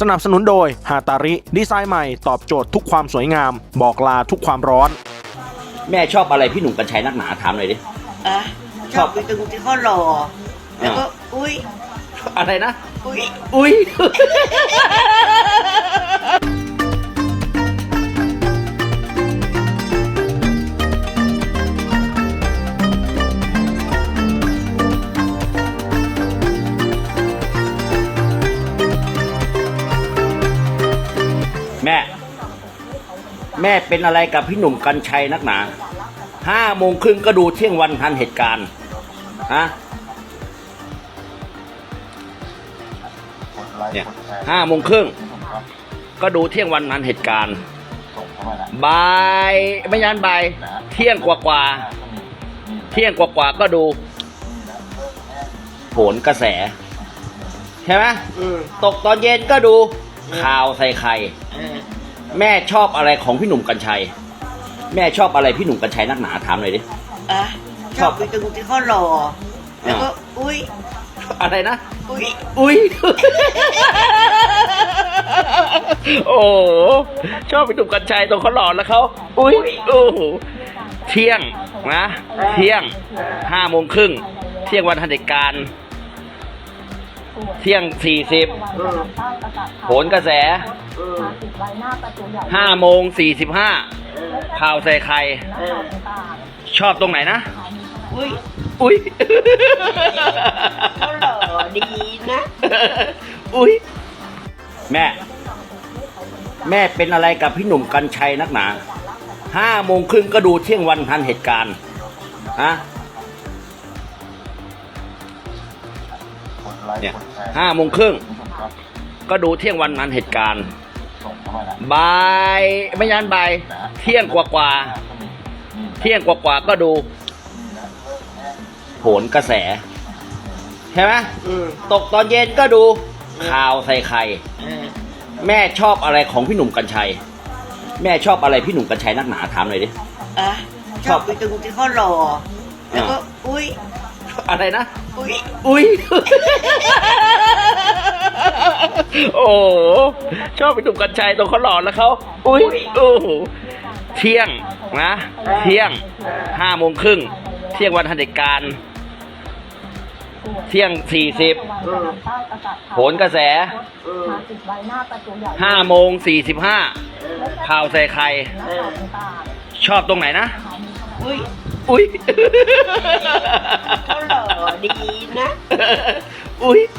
สนับสนุนโดยฮาตาริ ดีไซน์ใหม่ตอบโจทย์ทุกความสวยงาม บอกลาทุกความร้อน แม่ชอบอะไรพี่หนุ่มกัญชัยนักหนาถามหน่อยดิ อะชชออบบไปตรงที่เขาหล่อแล้วก็อุ้ยอะไรนะ อุ้ย อุ้ย แม่ แม่เป็นอะไรกับพี่หนุ่มกัญชัยนักหนาห้าโมงครึ่งก็ดูเที่ยงวันทันเหตุการณ์ฮะเนี่ยห้าโมงครึ่งก็ดูเที่ยงวันทันเหตุการณ์บ่ายไม่ยันบ่ายเที่ยงกว่ากว่าๆเที่ยงกว่ากว่าๆก็ดูโผลกระแส ใช่ไหมอืมตกตอนเย็นก็ดู ข่าวใส่ไข่เออแม่ชอบอะไรของพี่หนุ่มกัญชัย แม่ชอบอะไรพี่หนุ่มกัญชัยนักหนาถามหน่อยดิอะชอบไปตรงที่เขาหล่อแล้วก็อุ้ยอะไรนะ อุ้ยอุ้ยโอ้โหชอบไปดูกัญชัยตรงเขาหล่อแล้วเขาอุ้ยโอ้โหเที่ยงนะ เที่ยงห้าโมงครึ่งเที่ยงวันทันเดการณ์ เที่ยงสี่สิบโหนกระแสห้าโมงสี่สิบห้าข่าวใส่ไข่เออชอบตรงไหนนะ อุ้ยอุ้ยเขาหล่อดีนะ อุ้ยแม่ แม่เป็นอะไรกับพี่หนุ่มกัญชัยนักหนาห้าโมงครึ่งก็ดูเที่ยงวันทันเหตุการณ์ฮะ เนี่ยห้าโมงครึ่งก็ดูเที่ยงวันทันเหตุการณ์บ่ายไม่ยันบ่ายเที่ยงกว่ากว่าๆเที่ยงกว่ากว่าๆก็ดูโผลกระแส ใช่ไหมอืมตกตอนเย็นก็ดูข่าวใส่ไข่เออแม่ชอบอะไรของพี่หนุ่มกัญชัย แม่ชอบอะไรพี่หนุ่มกัญชัยนักหนาถามหน่อยดิอะชอบไปตรงที่เขาหล่อแล้วก็อุ้ย อะไรนะ อุ้ยอุ้ยโอ้โหชอบพี่หนุ่มกัญชัยตรงเขาหล่อแล้วเขาอุ้ยโอ้โหเที่ยงนะ เที่ยงห้าโมงครึ่งเที่ยงวันทันเดการณ์เที่ยงสี่สิบอืมโหนกระแสอืมห้าโมงสี่สิบห้าข่าวใส่ไข่เออชอบตรงไหนนะ อุ้ยอุ้ย เข